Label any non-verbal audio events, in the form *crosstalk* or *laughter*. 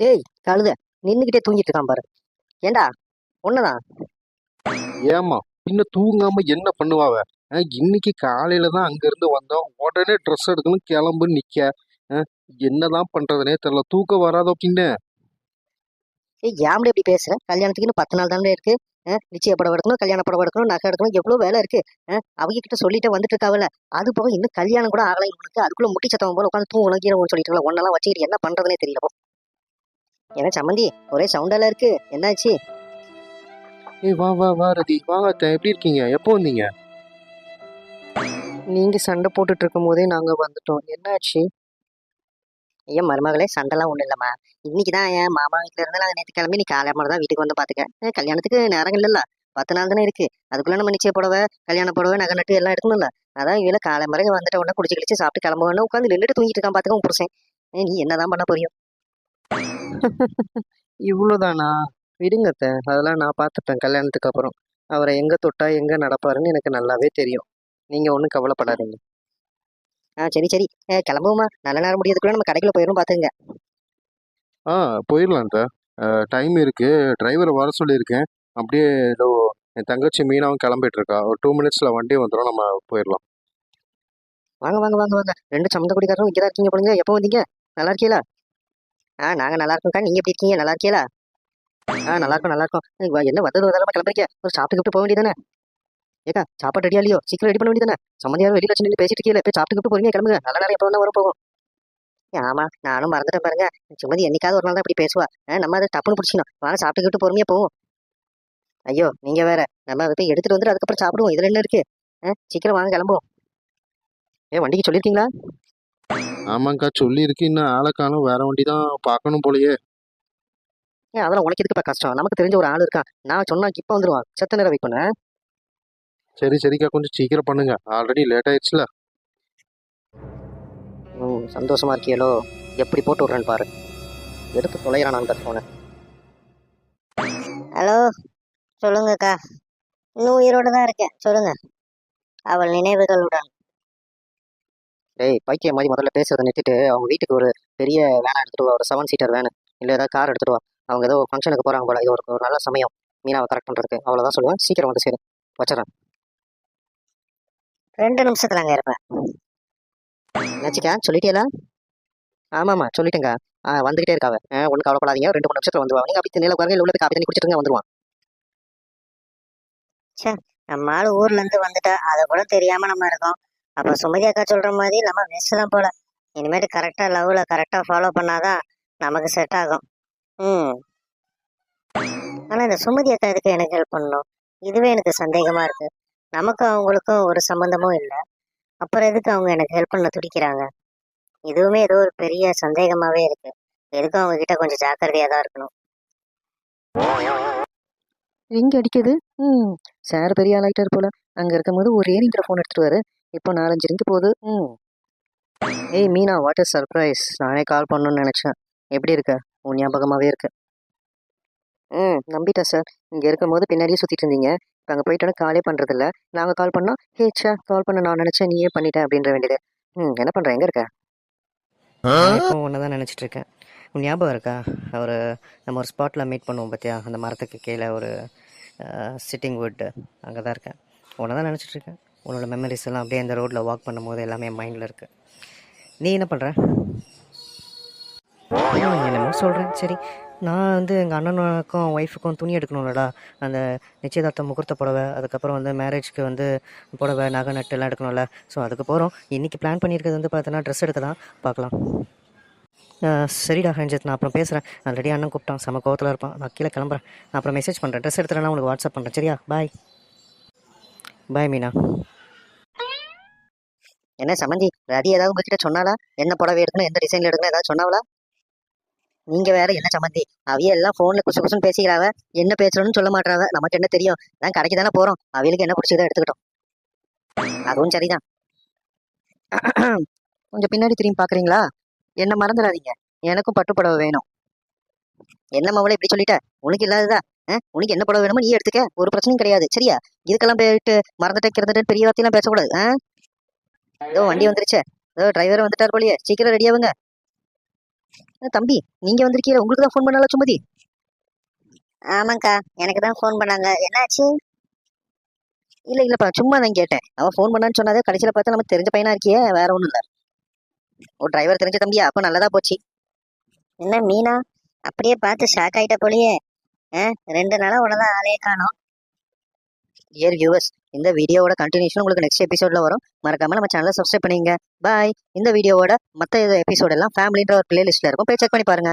டேய் கழுத நின்னுக்கிட்டே தூங்கிட்டு இருக்கான் பாரு. ஏண்டா? ஒண்ணுதான் ஏமா பின்ன தூங்காம என்ன பண்ணுவாவ அஹ் இன்னைக்கு காலையில தான் அங்க இருந்து வந்தோம் உடனே ட்ரெஸ் எடுக்கணும் கிளம்பு நிக்க. அஹ் என்னதான் பண்றதுனே தெரியல. தூக்கம் வராதோ பின்ன? ஏய் ஏன்டி இப்படி பேசுற? கல்யாணத்துக்கு இன்னும் பத்து நாள் தானே இருக்கு. அஹ், நிச்சய படம் எடுக்கணும் கல்யாண படம் எடுக்கணும் நகை எடுக்கணும் எவ்வளவு வேலை இருக்கு. அஹ், அவங்க கிட்ட சொல்லிட்டு வந்துட்டு இருக்காவல அது போக இன்னும் கல்யாணம் கூட ஆகலை இவனுக்கு அதுக்குள்ள முட்டி சத்தம் போல உட்காந்து தூங்கலாம் கீழே சொல்லிட்டு இருக்கல ஒன்னெல்லாம் வச்சுக்கிட்டு என்ன பண்றதுனே தெரியல போ. என்ன சம்மந்தி ஒரே சவுண்டால இருக்கு. என்னாச்சு? ஏய் வா வா வா ரதி. வாங்க அத்தை, எப்படி இருக்கீங்க? எப்போ வந்தீங்க? நீங்க சண்டை போட்டுட்டு இருக்கும் போதே நாங்க வந்துட்டோம். என்னாச்சு? ஐயா மருமகளே சண்டைலாம் ஒண்ணும் இல்லம்மா. இன்னைக்கு தான் என் மாமா வீட்டுல இருந்து நாங்க நேற்று கிளம்பி நீ காலை மாதிரி தான் வீட்டுக்கு வந்து பாத்துக்க. அஹ் கல்யாணத்துக்கு நேரம் இல்லல்ல. பத்து நாள் தானே இருக்கு. அதுக்குள்ள நம்ம நிச்சய புடவை கல்யாண புடவை நகை நட்டு எல்லாம் எடுக்கணும்ல. அதான் இவள காலை முறை வந்துட்ட உடனே குடிச்சு கிழிச்சு சாப்பிட்டு கிளம்புவேன்னு உட்காந்து நின்றுட்டு தூங்கிட்டு இருக்கான் பாத்துக்க உன் புருஷன். நீ என்னதான் பண்ண போறியோ? *laughs* இவ்வளவுதானா விடுங்க அத்தை. அதெல்லாம் நான் பார்த்துப்பேன் கல்யாணத்துக்கு அப்புறம். அவரை எங்க தொட்டா எங்க நடப்பாருன்னு எனக்கு நல்லாவே தெரியும். நீங்க ஒன்றும் கவலைப்படாதீங்க. ஆ சரி சரி. ஏ, கிளம்புவோமா நல்ல நேரம் முடியறதுக்குள்ள நம்ம கடைக்குள்ள போயிடும் பாத்துங்க ஆ போயிடலாம் அத்தை. அஹ் டைம் இருக்கு. டிரைவரை வர சொல்லியிருக்கேன். அப்படியே ஏதோ என் தங்கச்சி மீனாவும் கிளம்பிட்டு இருக்கா ஒரு டூ மினிட்ஸ்ல வண்டி வந்துடும் நம்ம போயிடலாம் வாங்க வாங்க வாங்க வாங்க. ரெண்டு சம்மந்த குடிக்காரரும் இங்கே தான் இருக்கீங்க போலுங்க. எப்போ வந்தீங்க? நல்லா இருக்கீங்களா? ஆ நாங்க நல்லா இருக்கோம்க்கா நீங்க எப்படி இருக்கீங்க? நல்லா இருக்கீங்களா? ஆ நல்லா இருக்கும் நல்லா இருக்கும் என்ன வந்தது வந்தாலும் கிளம்புறீங்க? ஒரு சாப்பிட்டு கிட்டு போக வேண்டியதானே ஏக்கா சாப்பாடு ரெடியா இல்லையோ? சீக்கிரம் ரெடி பண்ண வேண்டியதானே சம்மந்தியாரும் வெளியில் வச்சு நின்று பேசிட்டு இருக்கீங்க போய் சாப்பிட்டு கிட்டு போறீங்க கிளம்புங்க. நல்ல நேரம் எப்போ வர போகும். ஆமா நானும் மறந்துட்டேன் பாருங்க. சுமதி என்னைக்காவது ஒரு நாள் தான் இப்படி பேசுவா. நம்ம அதை டப்புன்னு பிடிச்சிக்கணும். வாங்க சாப்பிட்டு கிட்டு பொறுமையா போவோம். ஐயோ நீங்க வேற. நம்ம அதை போய் எடுத்துட்டு வந்துட்டு அதுக்கப்புறம் சாப்பிடுவோம். இதுல என்ன இருக்கு? ஆ, சீக்கிரம் வாங்க கிளம்புவோம். ஏன் வண்டிக்கு சொல்லியிருக்கீங்களா? ஆமாங்க்கா சொல்லியிருக்கு. இன்னும் ஆளை காணும். வேற வண்டி தான் பார்க்கணும் போலயே. ஏன் அதெல்லாம் உனக்கு எதுக்குப்பா கஷ்டம். நமக்கு தெரிஞ்ச ஒரு ஆள் இருக்கான் நான் சொன்னா இப்ப வந்துருவான். செத்த நேரம் பண்ண. சரி சரிக்கா. கொஞ்சம் சீக்கிரம் பண்ணுங்க. ஆல்ரெடி லேட் ஆயிடுச்சுல. ம் சந்தோஷமா இருக்கியலோ? எப்படி போட்டு விட்றேன்னு பாரு. எடுத்து தொலைகிறான் அந்த ஃபோனை ஹலோ? சொல்லுங்கக்கா. இன்னும் உயிரோட தான் இருக்கேன். சொல்லுங்க. அவள் நினைவுகளுடன். டேய் பைக்கிய மாதிரி முதல்ல பேசுறதை நிறுத்திட்டு அவங்க வீட்டுக்கு ஒரு பெரிய வேனை எடுத்துட்டு வா ஒரு செவன் சீட்டர் வேனு. இல்லை ஏதாவது கார் எடுத்துட்டு வா. அவங்க ஏதோ ஃபங்க்ஷனுக்கு போறாங்க போல. இது ஒரு ஒரு நல்ல சமயம். மீனாவை கரெக்ட் பண்றதுக்கு. அவ்வளவுதான் சொல்லுவேன். சீக்கிரம் வந்து சேரும் வச்சிடறேன். ரெண்டு நிமிஷத்துல அங்கே இருப்பேன். நச்சிக்கா சொல்லிட்டியலா? ஆமாம்மா சொல்லிட்டேங்க ஆ வந்துகிட்டே இருக்காவ. ஒன்றும் கவலைப்படாதீங்க. ரெண்டு மூணு நிமிஷத்துல வந்துருவா. நீங்க அப்படி நில உட்காருங்க உள்ள காப்பி தண்ணி குடிச்சிட்டு வந்துருவான். நம்ம ஆள் ஊர்ல இருந்து வந்துட்டா அதை கூட தெரியாம நம்ம இருக்கோம். அப்ப சுமதி அக்கா சொல்ற மாதிரி நம்ம வேஸ்ட் தான் போல. இனிமேட்டு கரெக்டா லவ்ல கரெக்டா ஃபாலோ பண்ணாதான் நமக்கு செட் ஆகும். ம். ஆனா இந்த சுமதி அக்கா இதுக்கு எனக்கு ஹெல்ப் பண்ணணும்? இதுவே எனக்கு சந்தேகமா இருக்கு. நமக்கும் அவங்களுக்கும் ஒரு சம்பந்தமும் இல்லை. அப்புறம் எதுக்கு அவங்க எனக்கு ஹெல்ப் பண்ண துடிக்கிறாங்க? இதுவுமே ஏதோ ஒரு பெரிய சந்தேகமாவே இருக்கு. எதுக்கும் அவங்க கிட்ட கொஞ்சம் ஜாக்கிரதையா தான் இருக்கணும். எங்க அடிக்குது. ம். சார் பெரிய ஆளாயிட்டார் போல. அங்க இருக்கும்போது ஒரே நீங்கிற ஃபோன் எடுத்துட்டு வாரு. இப்போ நாலஞ்சு ரிங்கு போகுது. ம். ஏய் மீனா வாட் இஸ் சர்ப்ரைஸ் நானே கால் பண்ணணும்னு நினைச்சேன். எப்படி இருக்க? உன் ஞாபகமாவே இருக்கு. ம் நம்பிட்டேன் சார் இங்க இருக்கும்போது பின்னாடியே சுத்திட்டு இருந்தீங்க. இப்போ அங்கே போயிட்டோன்னு காலே பண்றது இல்ல நாங்க கால் பண்ணோம் ஹே சே கால் பண்ண நான் நினைச்சேன் நீயே பண்ணிட்டேன் அப்படின்ற வேண்டியது. ம் என்ன பண்ற? எங்க இருக்க? இப்போ ஒன்று தான் நினச்சிட்டு இருக்கேன். உன் ஞாபகம் இருக்கா? ஒரு நம்ம ஒரு ஸ்பாட்டில் மீட் பண்ணுவோம் பார்த்தியா அந்த மரத்துக்கு கீழே ஒரு சிட்டிங் வுட் அங்கே தான் இருக்கேன். உன்னை தான் நினச்சிட்டு இருக்கேன். உன்னோட மெமரிஸ் எல்லாம் அப்படியே அந்த ரோட்டில் வாக் பண்ணும்போது எல்லாமே மைண்டில் இருக்குது நீ என்ன பண்ணுற என்னமோ சொல்கிறேன் சரி நான் வந்து எங்கள் அண்ணனுக்கும் ஒய்ஃபுக்கும் துணி எடுக்கணும்லடா. அந்த நிச்சயதார்த்த முகூர்த்த புடவை அதுக்கப்புறம் வந்து மேரேஜ்க்கு வந்து புடவை நகை நட்டுலாம் எடுக்கணும்ல. ஸோ அதுக்கு போகிறோம் இன்றைக்கி பிளான் பண்ணியிருக்கிறது வந்து பார்த்தோன்னா ட்ரெஸ் எடுக்க தான் பார்க்கலாம் சரிடா ரஞ்சித் நான் அப்புறம் பேசுகிறேன் ஆல்ரெடி அண்ணன் கூப்பிட்டான். செம கோவத்தில் இருப்பான். நான் கீழே கிளம்புறேன். நான் அப்புறம் மெசேஜ் பண்ணுறேன் ட்ரெஸ் எடுத்துறேன்னா உங்களுக்கு வாட்ஸ்அப் பண்ணுறேன் சரியா? பாய் பாய் மீனா. என்ன சமந்தி ரதி ஏதாவது உங்ககிட்ட சொன்னாலா என்ன புடவை எடுக்கணும் எந்த டிசைன்ல எடுக்கணும் ஏதாவது சொன்னாவளா நீங்க வேற என்ன சம்மந்தி அவைய எல்லாம் போன்ல குசு குசுன்னு பேசிக்கிறாவ என்ன பேசணும்னு சொல்ல மாட்டாவ நமக்கு என்ன தெரியும்? நான் கடைக்கு தானே போறோம் அவளுக்கு என்ன பிடிச்சதோ எடுத்துக்கிட்டோம். அதுவும் சரிதான். கொஞ்சம் பின்னாடி திரும்பி பாக்குறீங்களா? என்ன மறந்துடாதீங்க எனக்கும் பட்டு புடவை வேணும். என்ன மவளை இப்படி சொல்லிட்ட? உனக்கு இல்லாததா? உனக்கு என்ன புடவை வேணுமோ நீ எடுத்துக்க ஒரு பிரச்சனையும் கிடையாது சரியா? இதுக்கெல்லாம் போயிட்டு மறந்துட்டே கிறந்துட்டு பெரிய வார்த்தையெல்லாம் பேசக்கூடாது ஏதோ வண்டி வந்துருச்சே. ஏதோ டிரைவர் வந்துட்டார் போலியே. சீக்கிரம் ரெடியாவுங்க அஹ் தம்பி நீங்க வந்திருக்கீங்க. உங்களுக்கு தான் ஃபோன் பண்ணல சுமதி? ஆமாங்க்கா எனக்கு தான் ஃபோன் பண்ணாங்க. என்னாச்சு? இல்ல இல்லப்பா சும்மா தான் கேட்டேன். அவன் ஃபோன் பண்ணான்னு சொன்னாதே கடைசியில பார்த்தா நம்ம தெரிஞ்ச பையனா இருக்கியே வேற ஒண்ணும் இல்ல. ஒரு டிரைவர் தெரிஞ்ச தம்பியா? அப்ப நல்லதா போச்சு. என்ன மீனா? அப்படியே பார்த்து ஷாக் ஆயிட்ட போலயே. ரெண்டு நாளா உனதான் ஆளே காணோம். டியர் வியூவர்ஸ் இந்த வீடியோவோட கண்டினியூஷன் உங்களுக்கு நெக்ஸ்ட் எபிசோட்ல வரும். மறக்காம நம்ம சேனலை சப்ஸ்கிரைப் பண்ணிங்க. பாய் இந்த வீடியோவோட மற்ற எபிசோட் எல்லாம் ஃபேமிலின்ற ஒரு பிளேலிஸ்ட்ல இருக்கும். போய் செக் பண்ணி பாருங்க.